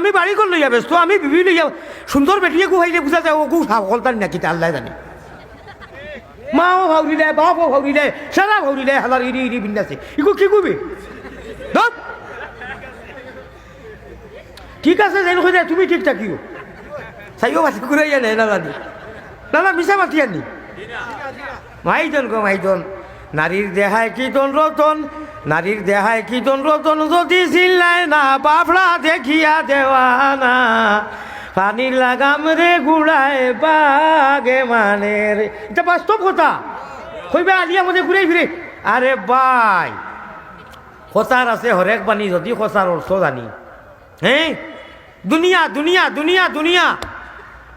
আমি বাড়ি কর লইয়া ব্যস্ত, আমি বিবি লইয়া সুন্দর বেটিয়ে গুহাইলে বুঝা যায় ও গু সকলতার নাকি তা আল্লাহ জানে। মাও ভাউরি দেয় বাপও ভাউরি দেয় সারা ভাউরি দেয় হাজার ইরি ইরি বিন্দাসে ইগো কি গুবি ধর। ঠিক আছে যেন যায়, তুমি ঠিক থাকিও। চাইও মাতি ঘুরাইয়া নেয় না জানি না না মিশা মাতি আনি। মাইজন গো মাইজন। নারীর দেহায় কীর্তন রতন নারীর দেহায় কীর্তন রতন যদি চিল্লায় না? বাফড়া দেখিয়া দেওয়ানা পানির লাগাম রে গুড়ায় বাগে মানে এটা বাস্তব কথা। কইবে আলিয়া মধ্যে ঘুরে ফিরে। আরে বাই। খসার আছে হরেক বাণী যদি খসার অর্থ জানি। হ্যাঁ দুনিয়া দুনিয়া দুনিয়া দুনিয়া।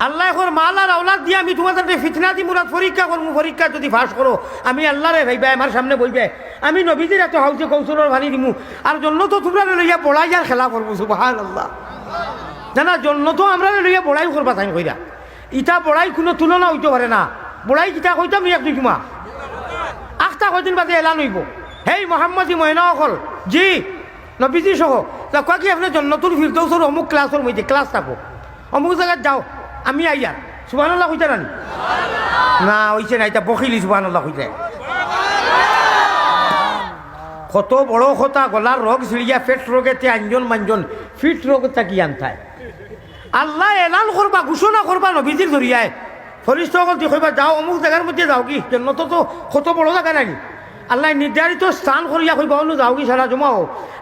আল্লাহ এখন মাল আর আওলাদ দিয়ে আমি তোমাদের ফিতনা দি মুরাদ পরীক্ষা করব পরীক্ষা যদি ফাঁস করো, আমি আল্লাহরে ভাইবে আমার সামনে বইবে আমি নবীদের এত হাউসে কৌশলের ভানি দিমু, আর জন্য তো তোমরা লইয়া বড়াই আর খেলা করব সুবাহান আল্লাহ জানা, জন্য তো আমরা লইয়া বড়াই করবা তাই কইরা। ইটা বড়াই কোনো তুলনা হইতে পারে না। বড়াই কিতা কইতাম এক দুই জুমা। আখটা কয়দিন বাদে এলান হইব। হেই মোহাম্মদী ময়না অকল জি, নবীজি সহ কয় কি, আপনি জন্নতুল ফিরদৌসর অমুক ক্লাসের মধ্যে ক্লাস থাকো অমুক জায়গায় যাও। আমি আইয়ার সুবাহান্লাহ কইতে রানি না, হইছে না, এটা বকিলি সুবাহান্লাহ কইতে কত বড় কথা, গলার রোগ ছিড়িয়া পেট রোগেতে আঞ্জন মাঞ্জন ফিট রোগ কি আনতায় আল্লাহ এলান করবা, ঘোষণা করবা, নবীজির ধরিয়ায় সকল তুই কইবা যাও, অমুক জায়গার মধ্যে যাও, কি জন্য তো তো কত বড় জায়গা নাই আল্লাহ নির্ধারিত স্থান করিয়া কইবা অনু যাও কি সারা জমাও।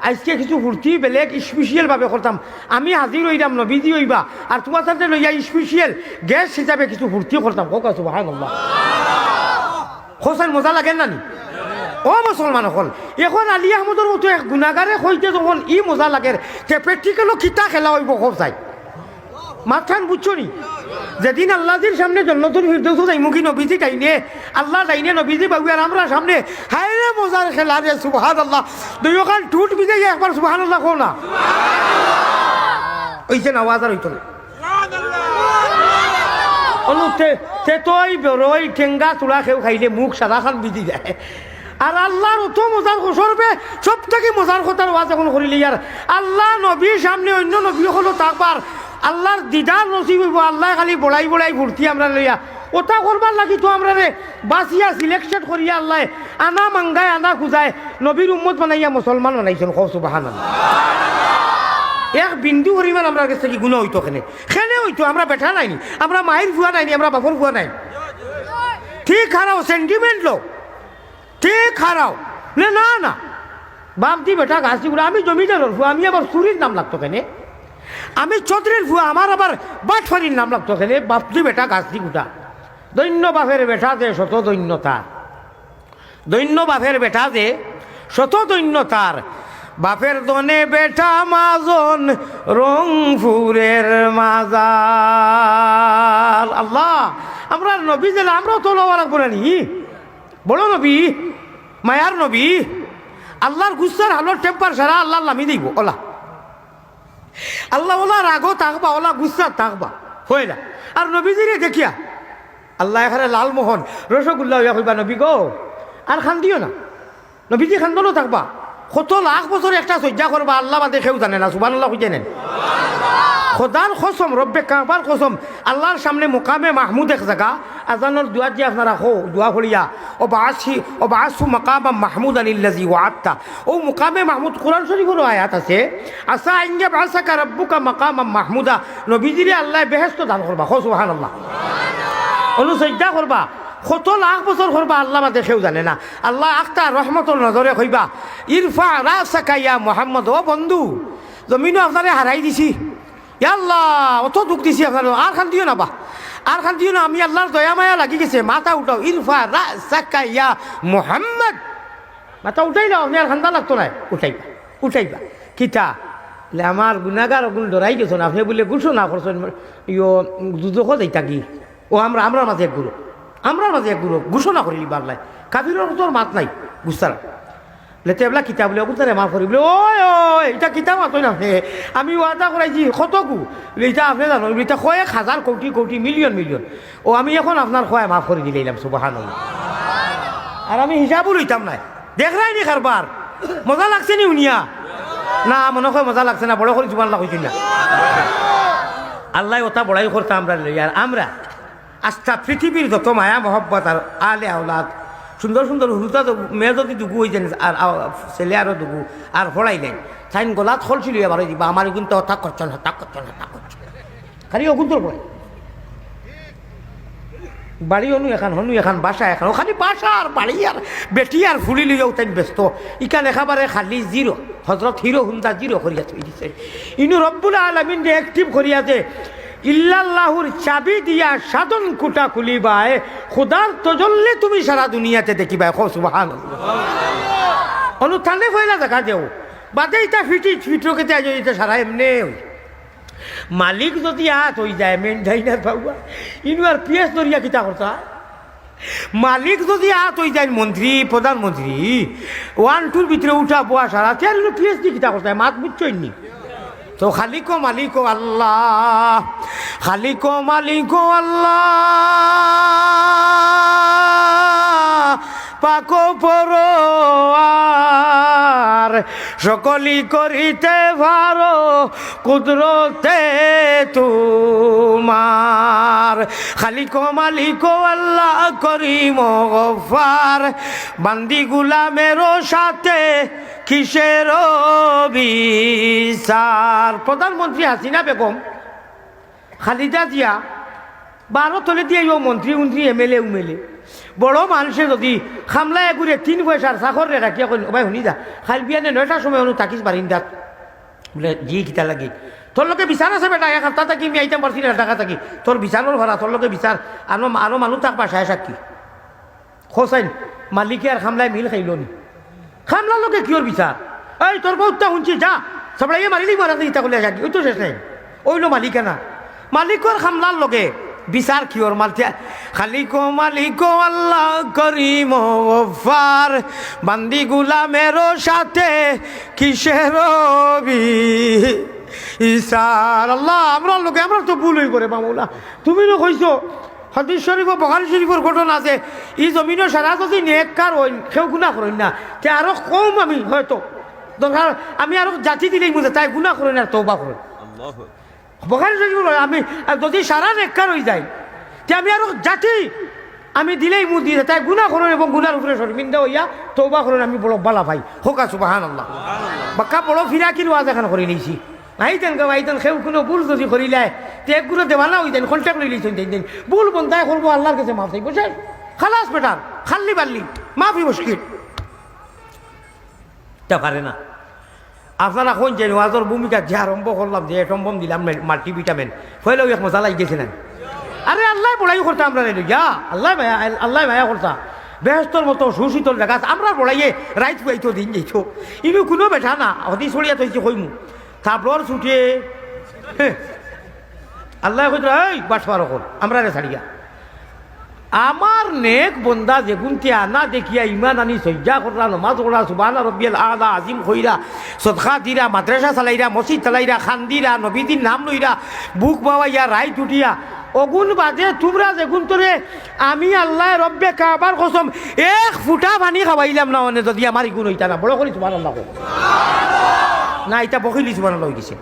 আজকে কিছু ফুর্তি বেলেগ স্পেশিয়াল ভাবে করতাম আমি হাজির হইলাম নবীজি হইবা। আর তোমার সাথে লইয়া স্পেশিয়াল গ্যাস হিসাবে কিছু ফুর্তি করতাম হোক আছো ভাই আল্লাহ হোসেন মজা লাগেন না নি? ও মুসলমান হল এখন আলী আহমদর মতো এক গুণাগারে হইতে যখন ই মজা লাগে, তে প্র্যাকটিক্যালও খিতা খেলা হইব খুব চাই মাথান বুঝছ নি? যেদিন আল্লাহজির সামনে জন্নতুল ফিরদৌস যাইমুখী নবীজি টাইনে আল্লাহ টাইনে নবীজি বাবু আর আমরা সামনে হায় রে মজার খেলা রে সুবহান আল্লাহ দুই ওখান টুট বিজে একবার সুবহান আল্লাহ কো না ওইছে না আওয়াজ আর হইতো না অনু তে তই বেরোই ঠেঙ্গা তুলা খেউ খাইলে মুখ সাদা খান বিধি যায়। আর আল্লাহর অত মজার সরবে সব থেকে মজার কথার ওয়াজ এখন করিলে আর আল্লাহ নবীর সামনে অন্য নবী হলো তাকবার আল্লাহর দিদার নসিব হইব, আল্লাহ খালি বড়াই বড়াই ভর্তি আমরা লইয়া। ওটা করবার লাগি তো আমরা রে বাসিয়া সিলেকশন করিয়া আল্লাহ আনা মাঙ্গায়, আনা খুঁজায়, নবীর উম্মত বানাইয়া মুসলমান বানাইছেন কৌসু বাহান এক বিন্দু পরিমাণ আমরা কাছে কি গুণ হইতো খেনে খেনে হইতো? আমরা বেঠা নাইনি, আমরা মায়ের ভুয়া নাইনি, আমরা বাপর ভুয়া নাই ঠিক হারাও সেন্টিমেন্ট লোক ঠিক হারাও। নে, না না। বাপটি বেটা গুলো আমি জমিদারের ভুয়া, আমি আবার চুরির নাম লাগতো কেনে? আমি চৌধুরীর ভুয়া, আমার আবার বাটফারির নাম লাগতো খেলে বাপটি বেটা ঘাসি গুটা। দৈন্য বাপের বেটা যে, শত দৈন্যতা দৈন্য বাপের বেটা যে, শত দৈন্যতার বাপের দনে বেটা মাজন রংপুরের মাজার। আল্লাহ, আমরা নবী যে আমরাও তো লওয়া লাগবো না নি। বড় নবী, মায়ার নবী। আল্লাহর গুসার হালোর টেম্পার সারা আল্লাহ লামি দিব, ওলা। আল্লাহ ওলা রাগও থাকবা ওলা গুসা থাকবা হয়ে না। আর নবীজিরে দেখিয়া, আল্লাহ এখানে লালমোহন, রসগোল্লা হইয়া নবী গো, আর খান দিও না। নবীজি খান্দনও থাকবা কত লাখ বছর একটা সজ্জা করবা, আল্লাহ বাদে খেউ জানে না সুবান আল্লাহ খুঁজে নেন খোদার খসম রব্বে কাবার খসম আল্লাহর সামনে মোকামে মাহমুদ এক জায়গা আজানোর দুয়া যে আপনারা হো দোয়া করিয়া ও বাসি ও বাসু মকামা মাহমুদ আনিল্লাজি ও আত্মা ও মুকামে মাহমুদ, কোরআন শরীফেরও আয়াত আছে আসা আইঙ্গে বাসাকা রব্বুকা মাকামা মাহমুদা। নবীজিরে আল্লাহ বেহেস্ত দান করবা, হো সুহান আল্লাহ অনুসজ্জা করবা কত লাখ বছর করবা, আল্লাহ বা দেখেও জানে না। আল্লাহ আখতা রহমতর নজরে কইবা, ইরফা রাসাকা ইয়া মোহাম্মদ, ও বন্ধু, জমিনও আপনারে হারাই দিছি। আল্লাহ অত দুঃখ দিছি আপনার আর খান দিও না বা। আর খান দিও না, আমি আল্লাহর দয়া মায়া লাগি গেছে। মাথা উঠাও। ইরফা রাসাকা ইয়া মোহাম্মদ। মাথা উঠাই না আপনি আর খান্দা লাগতো না। উঠাইবা উঠাইবা। কিতা? বলে আমার গুণাগার ওগুলো ডরাই গেছো না আপনি বলে গুছো না করছেন ইয়ো দুদক যাইতা কি ও আমরা আমরা মাঝে এক গুরু আমরা মাঝে এক গুরু ঘোষণা করিলি বাংলায় কাবিরের তোর মাত নাই। গুস্তার লেতে এবলা কিতাব বলে ওগুতারে মা করি বলে ওই ওই এটা কিতাব মাতই না। হে আমি ওয়াদা করাইছি কতকু এটা আপনি জানো? এটা কয়েক হাজার কোটি কোটি, মিলিয়ন মিলিয়ন। ও আমি এখন আপনার খোয়ায় মাফ করে দিলাম সুবাহান আর আমি হিসাবও লইতাম নাই। দেখ রাই নি কারবার মজা লাগছে নি উনিয়া না, মনে হয় মজা লাগছে না, বড় করে জুবান লাগাইছি না। আল্লাহ ওটা বড়াই করতে আমরা লই আর আমরা আস্থা পৃথিবীর যত মায়া, মহব্বত আর আলে আওলাদ সুন্দর সুন্দর হুলুতা মেয়ে যদি দুগু হয়ে আর ছেলে আরও দুগু আর ফড়াইলেন তাইন গলাত খলছিল এবার দিবা আমার কিন্তু হতা করছেন হতা করছেন হতা করছেন খালি অগুন্তর পড়ে বাড়ি অনু এখন, হনু এখন, বাসা এখন খালি বাসা আর বাড়ি আর বেটি আর ফুলি লিয়ে তাই ব্যস্ত। ইকান একেবারে খালি জিরো হজরত হিরো হুন্দা জিরো করিয়া থই দিছে। ইনু রব্বুল আলমিন যে অ্যাক্টিভ করিয়াছে ইল্লাল্লাহুর চাবি দিয়া সাধন কুটা খুলিবায়, খুদার তজল্লে তুমি সারা দুনিয়াতে দেখিবা খো সুবাহান অনুষ্ঠানে ফয়লা দেখা দেও। বাদে ইটা ফিটি ফিটরকেতে আজ ইটা সারা এমনি মালিক যদি হাত হয়ে যায়, মেন যাই না বাবুয়া ইনু আর পিএস ধরিয়া কিতা করতা? মালিক যদি হাত হয়ে যায়, মন্ত্রী, প্রধানমন্ত্রী, ওয়ান, টুর ভিতরে উঠা বোয়া সারা তেল পিএস দি কিতা করতা মাত বুঝছই নি তো খালিক মালিক আল্লাহ খালিক মালিক আল্লাহ পাকো পর সকলি করিতে ভারো কুদরতে তোমার। খালিক মালিক আল্লাহ করিম গফার। বান্দি গুলামেরও সাথে কিসের বিচার প্রধানমন্ত্রী হাসিনা বেগম, খালিদা জিয়া, বারো তলে দিয়ে মন্ত্রী এল এ উমেলে বড় মানুষে যদি খামলা এগুড়ে তিন পয়সার চাকর রে রাখিয়া কই ভাই শুনি যা খাল বিয়ানে নয়টার সময় অনু থাকিস বারিন্দাত বলে জি কিতা লাগি। তোর লোকে বিচার আছে বেটা, এক সপ্তাহ থাকি আমি আইতাম পারছি না টাকা থাকি। তোর বিচারের ভরা তোর লোকে বিচার আরও আরও মানুষ থাক পাশায় সাক্ষী খোসাইন মালিকে আর খামলায় মিল খাইল নি? খামলা লোকে কিওর বিচার এই তোর বউটা শুনছি, যা। সবলাই মারিলি মারা ইতা করলে যাকি ওই তো শেষ নাই। ওইলো মালিকে না। মালিকর খামলার লগে বিচার কিওর মালতে খালিক মালিক আল্লাহ করিম গফার বান্দি গুলামেরও সাথে কিসের ইসার আল্লাহ, আমরা লোকে, আমরা তো ভুল হয়ে করে মামুলা তুমি তো কইছো, হাদিস শরীফ ও বখারি শরীফের ঘটনা আছে। ই জমিনের সারা যদি নেককার হইন, কেউ গুণা করেন না। তে আরও কম আমি, হয়তো। দরকার, আমি আরও জাতি দিলেই বুঝে, তাই গুণা করেন আর তৌবা করেন। বখারি শরীফ আমি যদি সারা নেককার হয়ে যায় তে আমি আরও জাতি আমি দিলেই মুখ দিয়ে তাই গুণা করেন এবং গুণার উপরে শর্মিন্দা হইয়া তৌবা করেন আমি বড় বালা ভাই। হোকা সুবাহান আল্লাহ বাক্কা বড় ফিরাকির ওয়াজ এখন করে নিয়েছি। আইতেন কেউ আইতেন কেউ কোনো ভুল যদি করিলে তে একগুলো দেওয়ানা হইতেন কন্ট্যাক্ট লই লইছেন দিন দিন। ভুল বন্ধায় করব আল্লাহর কাছে মাফ চাই বুঝছেন খালাস বেটার খাল্লি বাল্লি মাফি মুশকিল। তা পারে না। আপনারা কোন যে ওয়াজর ভূমিকা যে আরম্ভ করলাম, যে সম্ভব দিলাম মাল্টি ভিটামিন হইলেও এক মজা লাগি গেছে না আরে আল্লাহ বড়াই করতে আমরা নেই যা, আল্লাহ ভাইয়া আল্লাহ ভাইয়া করতা বেহস্তর মতো সুশীতল জায়গা। আমরা বড়াইয়ে রাইত পাইতো দিন যাইতো ইনু কোনো বেঠা না হদি ছড়িয়া তৈছে কইমু তারপর ছুটে হ্যাঁ। আল্লাহ কইতো এই বাস পার আমরা রে ছাড়িয়া আমার নেক বন্দা যেগুনতে আনা দেখিয়া ইমান আনি সজ্জা করা, নমাজ করা সুবান রব্বিয়াল আলা, আজিম খইরা সদখা দিরা, মাদ্রাসা চালাইরা, মসজিদ চালাইরা খান্দিরা নবীদিন নাম লইরা, বুক বাবাইয়া রাইত উঠিয়া, অগুন বাজে, তোমরা যেগুন তোরে, আমি আল্লাহ রব্বে কাবার কসম, এক ফুটা পানি খাবাইলাম না মানে যদি আমার ইগুন হইতা না। বড় করি তোমার আল্লাহ। না, এটা বকিলি সুবান আল্লাহ গেছে।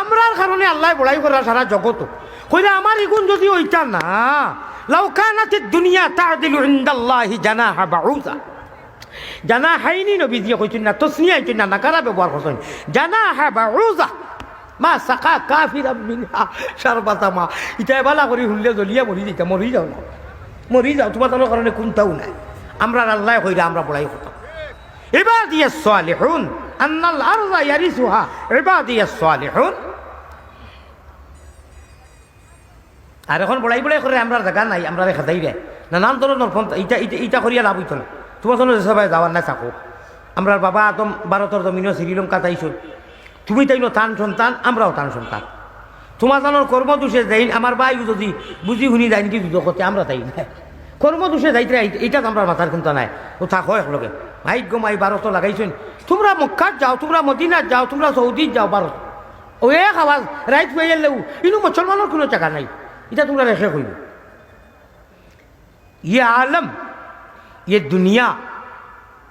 আমরার কারণে আল্লাহ বড়াই করা সারা জগত। কইরা আমার ইগুন যদি ওইটা না লাউকানাতের দুনিয়া তাদিল ইন্দাল্লাহি জানাহা বাউজা জানা হাইনি নবী দিয়ে কইছেন না, তসনিয়া আইছেন না, নাকারা ব্যবহার করছেন। জানা হা বাউজা মা সাকা কাফিরা মিনহা সারবাতা মা ইটা বালা করে হুললে জ্বলিয়া মরি দিতা মরি যাও না। মরি যাও তোমার তার কারণে কোনটাও নাই। আমরা আল্লাহ হইলে আমরা বলাই হতাম এবার দিয়ে সোয়ালে হুন আন্নাল আর ইয়ারিসুহা। এবার দিয়ে সোয়ালে হুন আর এখন বড়াই বড়াই করে আমরা জায়গা নাই, আমরা রেখা দেই রে নানান ধরনের পন্থা ইটা ইটা ইটা করিয়া লাভ হইতো না। তোমার জন্য সবাই যাওয়ার না চাকো। আমরা বাবা আদম ভারতর জমিনও শ্রীলঙ্কা তাইছো তুমি তাইনো টান সন্তান আমরাও টান সন্তান। তোমার জানোর কর্মদোষে যাই আমার বাই যদি বুঝি শুনি যাই নাকি যুদ্ধ করতে আমরা তাই না কর্মদোষে যাইতে এইটা আমরা মাথার কিন্তু নাই। ও থাক হয় একলগে। ভাগ্য মাই ভারত লাগাইছেন তোমরা মক্কাত যাও, তোমরা মদিনাত যাও, তোমরা সৌদিত যাও ভারত ও এক আওয়াজ রাইট পেয়ে ইনু মুসলমানের কোনো টাকা নাই। এটা তোমরা রেখে কইব। ইয়ে আলম ইয়ে দুনিয়া।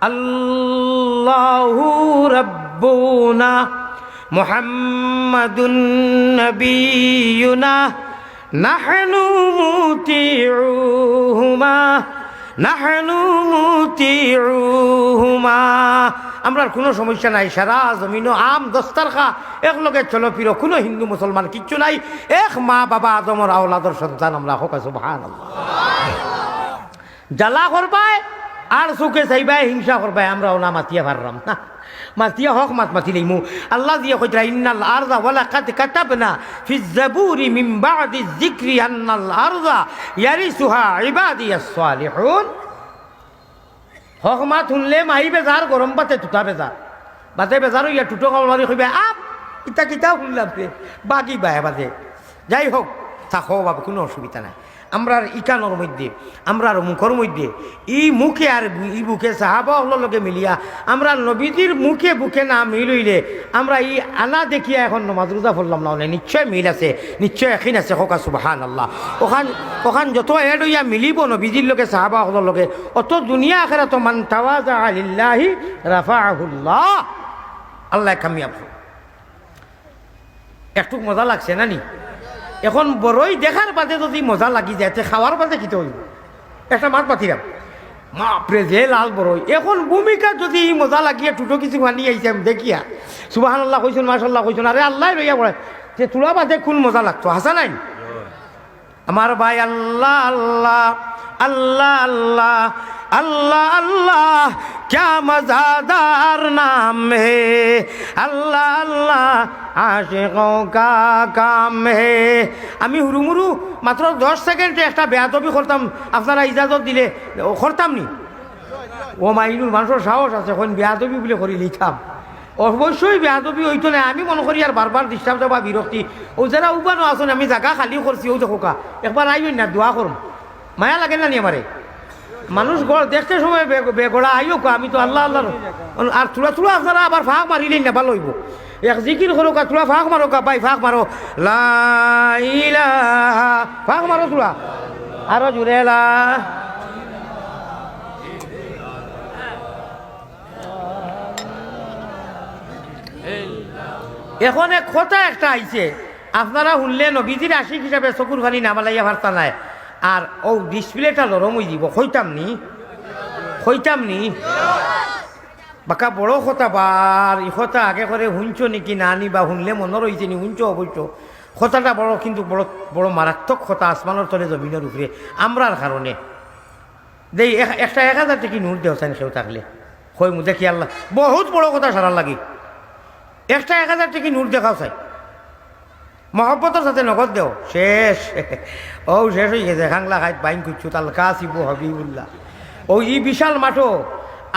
আল্লাহু রব্বুনা মুহাম্মাদুন নবিয়ুনা, নাহনু মুতিউহুমা নাহনু মুতিউহুমা। আমরা কোনো সমস্যা নাই। সারা জমিন আম দস্তার খা একলগে চলো ফিরো। কোনো হিন্দু মুসলমান কিচ্ছু নাই। এক মা বাবা আদমর আওলাদর সন্তান আমরা হোক আছো ভান জ্বালা করবাই আর চোখে চাইবাই, হিংসা করবাই আমরা ওনা মাতিয়া পারলাম। না, মাতিয়া হক, মাত মাতি লইমু। আল্লাহ দিয়ে কইরা ইন্নাল আরদা ওয়ালা কাত কাতাবনা ফি যাবুরি মিন বাদি যিকরি আন্নাল আরদা ইয়ারিসুহা ইবাদিয়াস সালিহুন। হক মাত শুনলে মাহি বেজার গরম পাতে তুতা বেজার বাতে বেজার ইয়া টুটো কাল মারি কইবে আপ, ইতা কিতা শুনলাম বাকি বাহে বাজে। যাই হোক থাকো বাবা কোনো অসুবিধা নাই। আমরার ইকানোর মধ্যে আমরার মুখর মধ্যে ই মুখে আর ই বুকে সাহাবা লগে মিলিয়া, আমরা নবীজির মুখে বুকে না মিলইলে আমরা ই আনা দেখিয়া এখন নমাজ রোজা পড়লাম না। নিশ্চয় মিল আছে, নিশ্চয় এখিন আছে হোকা সুবাহান আল্লাহ ওখান ওখান যত এড হইয়া মিলিব নবীজির লগে সাহাবা লগে, অত দুনিয়া আখেরা তো মান তাওয়াজা আলিল্লাহি রাফাহুল্লাহ আল্লাহ কামিয়াব একটু মজা লাগছে না নি? এখন বড়ই দেখার বাদে যদি মজা লাগি যায় তে খাওয়ার বাদে কি হইব একটা মাছ পাতিরাম মাপরে যে লাল বড়ই এখন ভূমিকা যদি ই মজা লাগিয়া টুটো কিছু মানি আইসাম দেখিয়া সুবাহান আল্লাহ কইছেন মাসাল্লাহ কইছেন আরে আল্লাহ রইয়া পড়ে যে তোলা বাদে কোন মজা লাগতো হাসা নাই আমার ভাই আল্লাহ আল্লাহ আল্লাহ আল্লাহ अल्लाह अल्लाह क्या मज़ादार কাম হে আল্লাহ আল্লাহ আশে কা কাম। হে আমি হুরুমুরু মাত্র দশ সেকেন্ড একটা বেয়াদবি করতাম, আপনারা ইজাজত দিলে করতাম নি ও মাইনুর মানুষের সাহস আছে কোন বেয়াদবি বলে করি লিখাম। অবশ্যই বেয়াদবি হইতো না, আমি মনে করি আর বারবার ডিস্টার্ব দেওয়া বিরক্তি। ও যারা উবানো আছো আমি জায়গা খালি করছি, ও দেখো একবার আইবেন না, দোয়া করুন। মায়া লাগে না নি আমারে? মানুষ গড় দেখতে সময় বেগড়া, আইও আমি তো আল্লাহ আল্লাহ আর তুলা তুলা আপনারা আবার ফাঁক মারিলেন না, ভালো হইব। এক জিকির করো কা তুলা ফাঁক মারো কা ভাই ফাঁক মারো। লা ইলাহা ফাঁক মারো তুলা। আরও জুড়ে লা। এখন এক কথা একটা আইছে। আপনারা শুনলে নবীজির আশিক হিসাবে চকুর ফানি নামালাইয়া ভার্তা নাই আর ও ডিসপ্লেটা নরম হয়ে দিব, খইতাম নি? খইতাম নি? বাকা বড় কথা বার ই কথা আগে করে শুনছ নাকি না নি বা শুনলে মনে রয়েছে নি শুনছ অবশ্য কথাটা বড়, কিন্তু বড় বড় মারাত্মক কথা আসমানের তলে জমিনের উপরে আমরার কারণে দেই এক- একটা এক হাজার টাকি নোট দেও চাই সেও থাকলে। কই মু দেখি আল্লাহ, বহুত বড় কথা সারার লাগে। একটা এক হাজার টাকি নোট দেখাও চাই। মহব্বতের সাথে নগদ দেও। শেষ। ও শেষ হয়ে গেছে। খাংলা খাই বাইন করছু তাল কাসিবু হবিবুল্লাহ। ও ই বিশাল মাঠো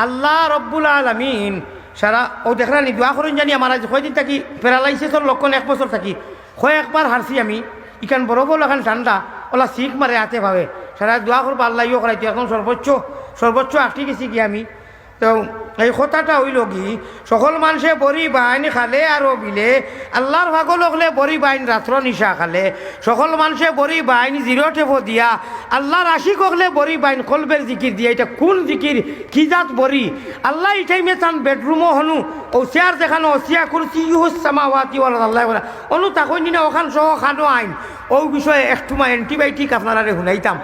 আল্লাহ রব্বুল আলমিন। সারা ও দেখরা নি দোয়া করুন জানি আমার আজ কয়দিন থাকি প্যারালাইসিসর লক্ষণ এক বছর থাকি। কয় একবার হারছি আমি। ইখান বরফ হলো এখন ঠান্ডা ওলা শিখ মারে হাতে ভাবে সারা দোয়া করব আল্লাহ ইয়ে করাইতো এখন সর্বোচ্চ সর্বোচ্চ আটটি গেছি কি আমি। তো এই কথাটা হইল কি, সকল মানুষে বড়ি বাইন খালে আর বিলে আল্লাহর ভাগল হলে বড়ি বাইন রাত্র নিশা খালে। সকল মানুষে বড়ি বাইন জিরো টেপ দিয়া, আল্লাহর আশিক হলে বড়ি বাইন কলবের জিকির দিয়া, এটা কোন জিকির? কি জাত বড়ি? আল্লাহ এই টাইমে তান বেডরুমও হনু ও চেয়ার দেখানো সিয়া করছি ইহুস সামাওয়াতি ওয়ালা আল্লাহ অনু তাকই নিনা ওখান সহ খানো আইন। ও বিষয়ে একটু এন্টিবায়োটিক আপনারা শুনাইতাম।